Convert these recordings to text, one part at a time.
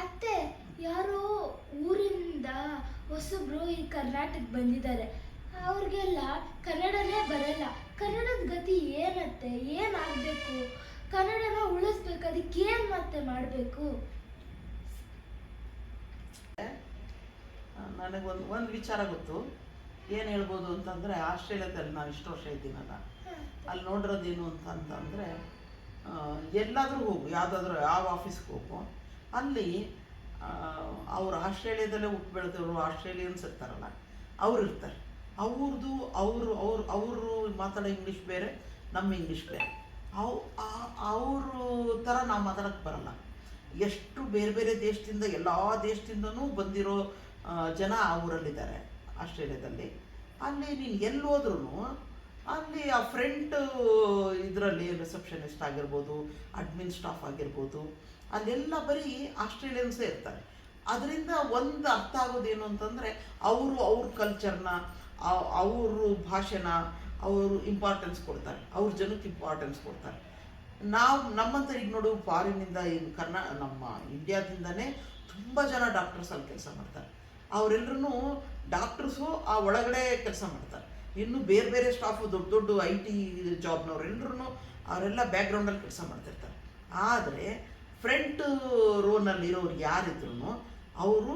ಅತ್ತೆ ಯಾರೋ ಊರಿಂದ ಹೊಸಬ್ರು ಈ ಕರ್ನಾಟಕ ಬಂದಿದ್ದಾರೆ. ಅವ್ರಿಗೆಲ್ಲ ಕನ್ನಡನೇ ಬರಲ್ಲ. ಕನ್ನಡದ ಗತಿ ಏನತ್ತೆ? ಏನಾಗಬೇಕು? ಕನ್ನಡನ ಉಳಿಸ್ಬೇಕು ಅದಕ್ಕೆ ಏನು ಮತ್ತೆ ಮಾಡಬೇಕು? ನನಗೊಂದು ಒಂದು ವಿಚಾರ ಗೊತ್ತು. ಏನು ಹೇಳ್ಬೋದು ಅಂತಂದರೆ ಆಸ್ಟ್ರೇಲಿಯಾದಲ್ಲಿ ನಾವು ಇಷ್ಟು ವರ್ಷ ಇದ್ದೀನಲ್ಲ. ಅಲ್ಲಿ ನೋಡಿರೋದೇನು ಅಂತ ಅಂತಂದ್ರೆ ಎಲ್ಲಾದರೂ ಹೋಗು. ಯಾವುದಾದ್ರೂ ಯಾವ ಆಫೀಸ್ಗೆ ಹೋಗು. ಅಲ್ಲಿ ಅವರು ಆಸ್ಟ್ರೇಲಿಯಾದಲ್ಲೇ ಉಪ್ಪು ಬೆಳೆದವರು, ಆಸ್ಟ್ರೇಲಿಯನ್ಸ್ ಇರ್ತಾರಲ್ಲ, ಅವ್ರು ಇರ್ತಾರೆ. ಅವ್ರದ್ದು ಅವರು, ಅವ್ರು, ಅವರು ಮಾತಾಡೋ ಇಂಗ್ಲೀಷ್ ಬೇರೆ, ನಮ್ಮ ಇಂಗ್ಲೀಷ್ ಬೇರೆ. ಅವು ಅವರು ಥರ ನಾವು ಮಾತಾಡೋಕ್ಕೆ ಬರಲ್ಲ. ಎಷ್ಟು ಬೇರೆ ಬೇರೆ ದೇಶದಿಂದ, ಎಲ್ಲ ದೇಶದಿಂದನೂ ಬಂದಿರೋ ಜನ ಆ ಊರಲ್ಲಿದ್ದಾರೆ, ಆಸ್ಟ್ರೇಲಿಯಾದಲ್ಲಿ. ಅಲ್ಲಿ ನೀನು ಎಲ್ಲಿ ಹೋದ್ರೂ ಅಲ್ಲಿ ಆ ಫ್ರಂಟ್ ಇದರಲ್ಲಿ ರಿಸೆಪ್ಷನಿಸ್ಟ್ ಆಗಿರ್ಬೋದು ಅಡ್ಮಿನ್ ಸ್ಟಾಫ್ ಆಗಿರ್ಬೋದು, ಅಲ್ಲೆಲ್ಲ ಬರೀ ಆಸ್ಟ್ರೇಲಿಯನ್ಸೇ ಇರ್ತಾರೆ. ಅದರಿಂದ ಒಂದು ಅರ್ಥ ಆಗೋದೇನು ಅಂತಂದರೆ, ಅವರು ಅವ್ರ ಕಲ್ಚರ್ನ ಅವರು ಭಾಷೆನ, ಅವರು ಇಂಪಾರ್ಟೆನ್ಸ್ ಕೊಡ್ತಾರೆ. ಅವ್ರ ಜನಕ್ಕೆ ಇಂಪಾರ್ಟೆನ್ಸ್ ಕೊಡ್ತಾರೆ. ನಾವು ನಮ್ಮಂತ ಈಗ ನೋಡು ಫಾರಿನಿಂದ ಏನು ಕರ್ನಾ, ನಮ್ಮ ಇಂಡಿಯಾದಿಂದನೇ ತುಂಬ ಜನ ಡಾಕ್ಟರ್ಸ್ ಅಲ್ಲಿ ಕೆಲಸ ಮಾಡ್ತಾರೆ. ಅವರೆಲ್ಲರೂ ಡಾಕ್ಟರ್ಸು ಆ ಒಳಗಡೆ ಕೆಲಸ ಮಾಡ್ತಾರೆ. ಇನ್ನು ಬೇರೆ ಬೇರೆ ಸ್ಟಾಫು ದೊಡ್ಡ ದೊಡ್ಡ ಐ ಟಿ ಜಾಬ್ನವ್ರು ಎಲ್ಲರೂ ಅವರೆಲ್ಲ ಬ್ಯಾಕ್ಗ್ರೌಂಡಲ್ಲಿ ಕೆಲಸ ಮಾಡ್ತಿರ್ತಾರೆ. ಆದರೆ ಫ್ರಂಟ್ ರೋನಲ್ಲಿ ಇರೋರು ಯಾರಿದ್ರು ಅವರು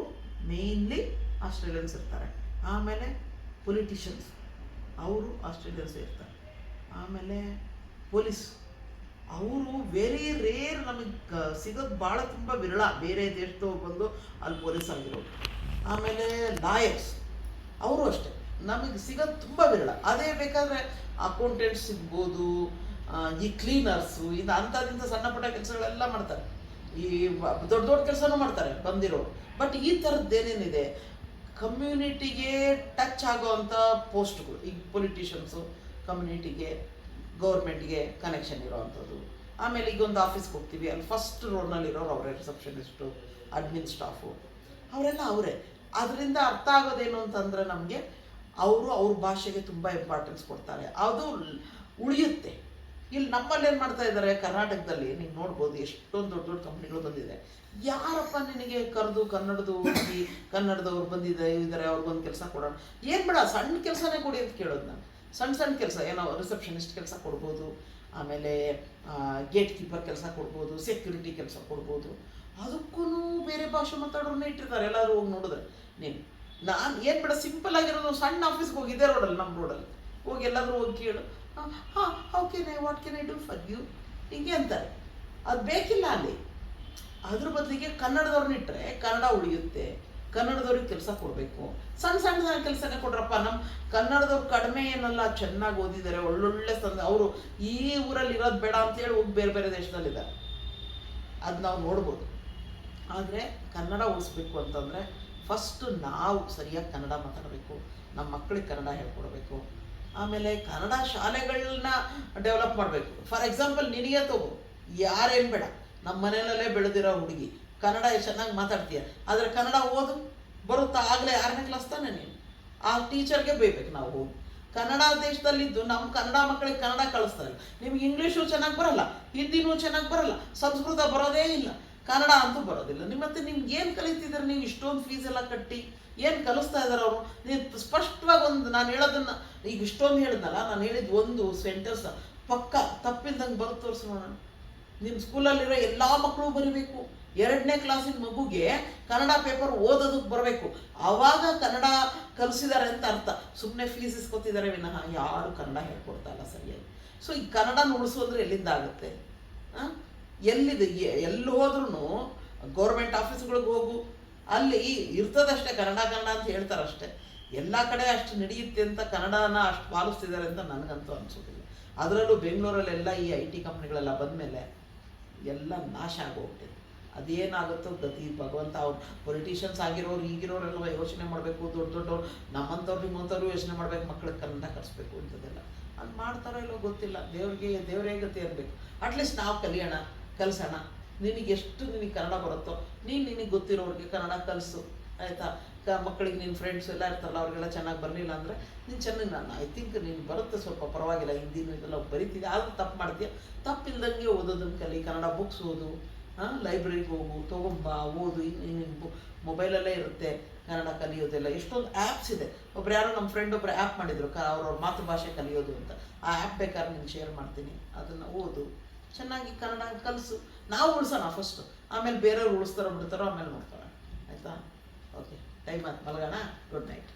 ಮೇಯ್ನ್ಲಿ ಆಸ್ಟ್ರೇಲಿಯನ್ಸ್ ಇರ್ತಾರೆ. ಆಮೇಲೆ ಪೊಲಿಟಿಷಿಯನ್ಸ್ ಅವರು ಆಸ್ಟ್ರೇಲಿಯನ್ಸ್ ಇರ್ತಾರೆ. ಆಮೇಲೆ ಪೊಲೀಸ್ ಅವರು ವೆರಿ ರೇರ್ ನಮಗೆ ಸಿಗೋದು ಭಾಳ ತುಂಬ ವಿರಳ. ಬೇರೆ ದೇಶದವ್ರು ಬಂದು ಅಲ್ಲಿ ಪೊಲೀಸ್ ಆಗಿರೋರು. ಆಮೇಲೆ ಲಾಯರ್ಸ್ ಅವರು ಅಷ್ಟೇ. ನಮಗೆ ಸಿಗೋದು ತುಂಬ ವಿರಳ. ಅದೇ ಬೇಕಾದರೆ ಅಕೌಂಟೆಂಟ್ಸ್ ಸಿಗ್ಬೋದು ಈ ಕ್ಲೀನರ್ಸು ಇದು ಅಂಥದಿಂದ ಸಣ್ಣ ಪುಟ್ಟ ಕೆಲಸಗಳೆಲ್ಲ ಮಾಡ್ತಾರೆ. ಈ ದೊಡ್ಡ ದೊಡ್ಡ ಕೆಲಸನೂ ಮಾಡ್ತಾರೆ ಬಂದಿರೋ ಬಟ್ ಈ ಥರದ್ದು ಏನೇನಿದೆ? ಕಮ್ಯುನಿಟಿಗೆ ಟಚ್ ಆಗೋವಂಥ ಪೋಸ್ಟ್ಗಳು ಈಗ ಪೊಲಿಟಿಷಿಯನ್ಸು ಕಮ್ಯುನಿಟಿಗೆ ಗೌರ್ಮೆಂಟ್ಗೆ ಕನೆಕ್ಷನ್ ಇರೋವಂಥದ್ದು ಆಮೇಲೆ ಈಗ ಒಂದು ಆಫೀಸ್ಗೆ ಹೋಗ್ತೀವಿ. ಅಲ್ಲಿ ಫಸ್ಟ್ ರೋಡ್ನಲ್ಲಿರೋರು ಅವರೇ ರಿಸೆಪ್ಷನಿಸ್ಟು ಅಡ್ಮಿನ್ ಸ್ಟಾಫು ಅವರೆಲ್ಲ ಅವರೇ. ಅದರಿಂದ ಅರ್ಥ ಆಗೋದೇನು ಅಂತಂದರೆ ನಮಗೆ ಅವರು ಅವ್ರ ಭಾಷೆಗೆ ತುಂಬ ಇಂಪಾರ್ಟೆನ್ಸ್ ಕೊಡ್ತಾರೆ. ಅದು ಉಳಿಯುತ್ತೆ. ಇಲ್ಲಿ ನಮ್ಮಲ್ಲಿ ಏನು ಮಾಡ್ತಾ ಇದ್ದಾರೆ? ಕರ್ನಾಟಕದಲ್ಲಿ ನೀವು ನೋಡ್ಬೋದು ಎಷ್ಟೊಂದು ದೊಡ್ಡ ದೊಡ್ಡ ಕಂಪ್ನಿಗಳು ಬಂದಿದೆ. ಯಾರಪ್ಪ ನಿನಗೆ ಕರೆದು ಕನ್ನಡದು ಕನ್ನಡದವ್ರು ಬಂದಿದೆ ಇದ್ದಾರೆ ಅವ್ರಿಗೊಂದು ಕೆಲಸ ಕೊಡೋಣ. ಏನು ಬೇಡ ಸಣ್ಣ ಕೆಲಸನೇ ಕೊಡಿ ಅಂತ ಕೇಳೋದು ನಾನು. ಸಣ್ಣ ಸಣ್ಣ ಕೆಲಸ, ಏನೋ ರಿಸೆಪ್ಷನಿಸ್ಟ್ ಕೆಲಸ ಕೊಡ್ಬೋದು, ಆಮೇಲೆ ಗೇಟ್ ಕೀಪರ್ ಕೆಲಸ ಕೊಡ್ಬೋದು ಸೆಕ್ಯೂರಿಟಿ ಕೆಲಸ ಕೊಡ್ಬೋದು. ಅದಕ್ಕೂ ಬೇರೆ ಭಾಷೆ ಮಾತಾಡೋರನ್ನೇ ಇಟ್ಟಿರ್ತಾರೆ. ಎಲ್ಲರೂ ಹೋಗಿ ನೋಡಿದ್ರೆ. ನೀನು ನಾನು ಏನು ಬೇಡ ಸಿಂಪಲ್ ಆಗಿರೋದು ಸಣ್ಣ ಆಫೀಸ್ಗೆ ಹೋಗಿದ್ದೆ ರೋಡಲ್ಲಿ ನಮ್ಮ ರೋಡಲ್ಲಿ ಹೋಗಿ ಎಲ್ಲಾದರೂ ಹೋಗಿ ಕೇಳು. ಹಾಂ can I what can I do for you ಹಿಂಗೆ ಅಂತಾರೆ. ಅದು ಬೇಕಿಲ್ಲ ಅಲ್ಲಿ. ಅದ್ರ ಬದಲಿಗೆ ಕನ್ನಡದವ್ರನ್ನ ಇಟ್ಟರೆ ಕನ್ನಡ ಉಳಿಯುತ್ತೆ. ಕನ್ನಡದವ್ರಿಗೆ ಕೆಲಸ ಕೊಡಬೇಕು. ಸಣ್ಣ ಸಣ್ಣ ಕೆಲಸನೇ ಕೊಡ್ರಪ್ಪ ನಮ್ಮ ಕನ್ನಡದವ್ರು ಕಡಿಮೆ ಏನಲ್ಲ, ಚೆನ್ನಾಗಿ ಓದಿದ್ದಾರೆ ಒಳ್ಳೊಳ್ಳೆ ಸಂದ ಅವರು ಈ ಊರಲ್ಲಿ ಇರೋದು ಬೇಡ ಅಂತೇಳಿ ಹೋಗಿ ಬೇರೆ ಬೇರೆ ದೇಶದಲ್ಲಿದ್ದಾರೆ. ಅದು ನಾವು ನೋಡ್ಬೋದು. ಆದರೆ ಕನ್ನಡ ಉಳಿಸ್ಬೇಕು ಅಂತಂದರೆ ಫಸ್ಟು ನಾವು ಸರಿಯಾಗಿ ಕನ್ನಡ ಮಾತಾಡಬೇಕು, ನಮ್ಮ ಮಕ್ಕಳಿಗೆ ಕನ್ನಡ ಹೇಳ್ಕೊಡ್ಬೇಕು. ಆಮೇಲೆ ಕನ್ನಡ ಶಾಲೆಗಳನ್ನ ಡೆವಲಪ್ ಮಾಡಬೇಕು. ಫಾರ್ ಎಕ್ಸಾಂಪಲ್ ನಿನಗೆ ತಗೋ, ಯಾರೇನು ಬೇಡ, ನಮ್ಮ ಮನೆಯಲ್ಲೇ ಬೆಳೆದಿರೋ ಹುಡುಗಿ, ಕನ್ನಡ ಚೆನ್ನಾಗಿ ಮಾತಾಡ್ತೀಯ, ಆದರೆ ಕನ್ನಡ ಓದು, ಬರುತ್ತಾ? ಆಗಲೇ ಆರನೇ ಕ್ಲಾಸ್ ತಾನೆ ನೀನು. ಆ ಟೀಚರ್ಗೆ ಬೇಯ್ಬೇಕು ನಾವು. ಕನ್ನಡ ದೇಶದಲ್ಲಿದ್ದು ನಮ್ಮ ಕನ್ನಡ ಮಕ್ಕಳಿಗೆ ಕನ್ನಡ ಕಳಿಸ್ತಾರೆ. ನಿಮ್ಗೆ ಇಂಗ್ಲೀಷು ಚೆನ್ನಾಗಿ ಬರಲ್ಲ, ಹಿಂದಿನೂ ಚೆನ್ನಾಗಿ ಬರಲ್ಲ, ಸಂಸ್ಕೃತ ಬರೋದೇ ಇಲ್ಲ. ಕನ್ನಡ ಅಂತೂ ಬರೋದಿಲ್ಲ. ನಿಮ್ಮ ಮತ್ತೆ ನಿಮ್ಗೆ ಏನು ಕಲಿತಿದ್ದಾರೆ ನೀವು ಇಷ್ಟೊಂದು ಫೀಸ್ ಎಲ್ಲ ಕಟ್ಟಿ ಏನು ಕಲಿಸ್ತಾ ಇದ್ದಾರೆ ಅವರು? ನೀವು ಸ್ಪಷ್ಟವಾಗಿ ಒಂದು ನಾನು ಹೇಳೋದನ್ನ ಈಗ ಇಷ್ಟೊಂದು ಹೇಳಿದ್ನಲ್ಲ, ನಾನು ಹೇಳಿದ ಒಂದು ಸೆಂಟೆನ್ಸ್ ಪಕ್ಕ ತಪ್ಪಿಲ್ದಂಗೆ ಬರುತ್ತೆ ತೋರಿಸೋಣ. ನಿಮ್ಮ ಸ್ಕೂಲಲ್ಲಿರೋ ಎಲ್ಲ ಮಕ್ಕಳು ಬರೀಬೇಕು. ಎರಡನೇ ಕ್ಲಾಸಿನ ಮಗುಗೆ ಕನ್ನಡ ಪೇಪರ್ ಓದೋದಕ್ಕೆ ಬರಬೇಕು. ಆವಾಗ ಕನ್ನಡ ಕಲಿಸಿದ್ದಾರೆ ಅಂತ ಅರ್ಥ. ಸುಮ್ಮನೆ ಫೀಸ್ ಇಸ್ಕೊತಿದ್ದಾರೆ ವಿನಃ. ಯಾರು ಕನ್ನಡ ಹೇಳ್ಕೊಡ್ತಾ ಇಲ್ಲ ಸರಿಯಾಗಿ. ಸೊ ಈ ಕನ್ನಡನ ನುಡಿಸೋದ್ರೆ ಅಂದ್ರೆ ಎಲ್ಲಿಂದ ಆಗುತ್ತೆ? ಆ? ಎಲ್ಲಿದೆ ಎಲ್ಲಿ ಹೋದ್ರೂ ಗೌರ್ಮೆಂಟ್ ಆಫೀಸ್ಗಳಿಗೆ ಹೋಗು. ಅಲ್ಲಿ ಇರ್ತದಷ್ಟೇ, ಕನ್ನಡ ಕನ್ನಡ ಅಂತ ಹೇಳ್ತಾರಷ್ಟೇ. ಎಲ್ಲ ಕಡೆ ಅಷ್ಟು ನಡೆಯುತ್ತೆ ಅಂತ ಕನ್ನಡನ ಅಷ್ಟು ಪಾಲಿಸ್ತಿದ್ದಾರೆ ಅಂತ ನನಗಂತೂ ಅನಿಸೋದಿಲ್ಲ. ಅದರಲ್ಲೂ ಬೆಂಗಳೂರಲ್ಲೆಲ್ಲ ಈ ಐ ಟಿ ಕಂಪ್ನಿಗಳೆಲ್ಲ ಬಂದಮೇಲೆ ಎಲ್ಲ ನಾಶ ಆಗೋಗ್ಬಿಟ್ಟಿದೆ. ಅದೇನಾಗುತ್ತೋ ಗತಿ, ಭಗವಂತ ಅವ್ರು ಪೊಲಿಟಿಷಿಯನ್ಸ್ ಆಗಿರೋರು, ಈಗಿರೋರೆಲ್ಲ ಯೋಚನೆ ಮಾಡಬೇಕು, ದೊಡ್ಡ ದೊಡ್ಡವ್ರು, ನಮ್ಮಂಥವ್ರು, ನಿಮ್ಮಂಥವ್ರು ಯೋಚನೆ ಮಾಡ್ಬೇಕು ಮಕ್ಕಳಿಗೆ ಕನ್ನಡ ಕಲಿಸ್ಬೇಕು ಅಂತದೆಲ್ಲ. ಅದು ಮಾಡ್ತಾರೋ ಇಲ್ಲೋ ಗೊತ್ತಿಲ್ಲ. ದೇವ್ರಿಗೆ, ದೇವರೇ ಗತಿ ಇರಬೇಕು ಅಟ್ಲೀಸ್ಟ್ ನಾವು ಕಲಿಯೋಣ. ಕಲಿಸೋಣ. ನಿನಗೆ ಎಷ್ಟು ನಿನಗೆ ಕನ್ನಡ ಬರುತ್ತೋ, ನೀನು ನಿನಗೆ ಗೊತ್ತಿರೋರಿಗೆ ಕನ್ನಡ ಕಲಿಸು, ಆಯಿತಾ? ಕ, ಮಕ್ಕಳಿಗೆ ನಿನ್ನ ಫ್ರೆಂಡ್ಸ್ ಎಲ್ಲ ಇರ್ತಾರಲ್ಲ, ಅವ್ರಿಗೆಲ್ಲ ಚೆನ್ನಾಗಿ ಬರಲಿಲ್ಲ ಅಂದರೆ ನೀನು ಚೆನ್ನಾಗಿ ನಾನು ಐ ಥಿಂಕ್ ನೀನು ಬರುತ್ತೆ ಸ್ವಲ್ಪ ಪರವಾಗಿಲ್ಲ, ಹಿಂದಿನೂ ಇದೆಲ್ಲ ಬರಿತೀವಿ ಆದರೂ ತಪ್ಪು ಮಾಡ್ತೀಯ? ತಪ್ಪಿಲ್ಲದಂಗೆ ಓದೋದನ್ನು ಕಲಿ, ಕನ್ನಡ ಬುಕ್ಸ್ ಓದು, ಹಾಂ? ಲೈಬ್ರರಿಗೆ ಹೋಗು, ತೊಗೊಂಬ, ಓದು ಮೊಬೈಲಲ್ಲೇ ಇರುತ್ತೆ ಕನ್ನಡ ಕಲಿಯೋದೆಲ್ಲ. ಎಷ್ಟೊಂದು ಆ್ಯಪ್ಸ್ ಇದೆ. ಒಬ್ರು ಯಾರೋ ನಮ್ಮ ಫ್ರೆಂಡ್ ಒಬ್ರು ಆ್ಯಪ್ ಮಾಡಿದರು, ಕ, ಅವ್ರವ್ರ ಮಾತೃಭಾಷೆ ಕಲಿಯೋದು ಅಂತ. ಆ ಆ್ಯಪ್ ಬೇಕಾದ್ರೆ ನಿಮ್ಗೆ ಶೇರ್ ಮಾಡ್ತೀನಿ. ಅದನ್ನು ಓದು. ಚೆನ್ನಾಗಿ ಕನ್ನಡ ಕಲಿಸು. ನಾವು ಉಳಿಸೋಣ ಫಸ್ಟು ಆಮೇಲೆ ಬೇರೆಯವ್ರು ಉಳಿಸ್ತಾರೋ ಬಿಡ್ತಾರೋ ಆಮೇಲೆ ನೋಡ್ತಾರೆ ಆಯಿತಾ? ಓಕೆ ಟೈಮ್ ಆಯ್ತು. ಮಲಗೋಣ. Good night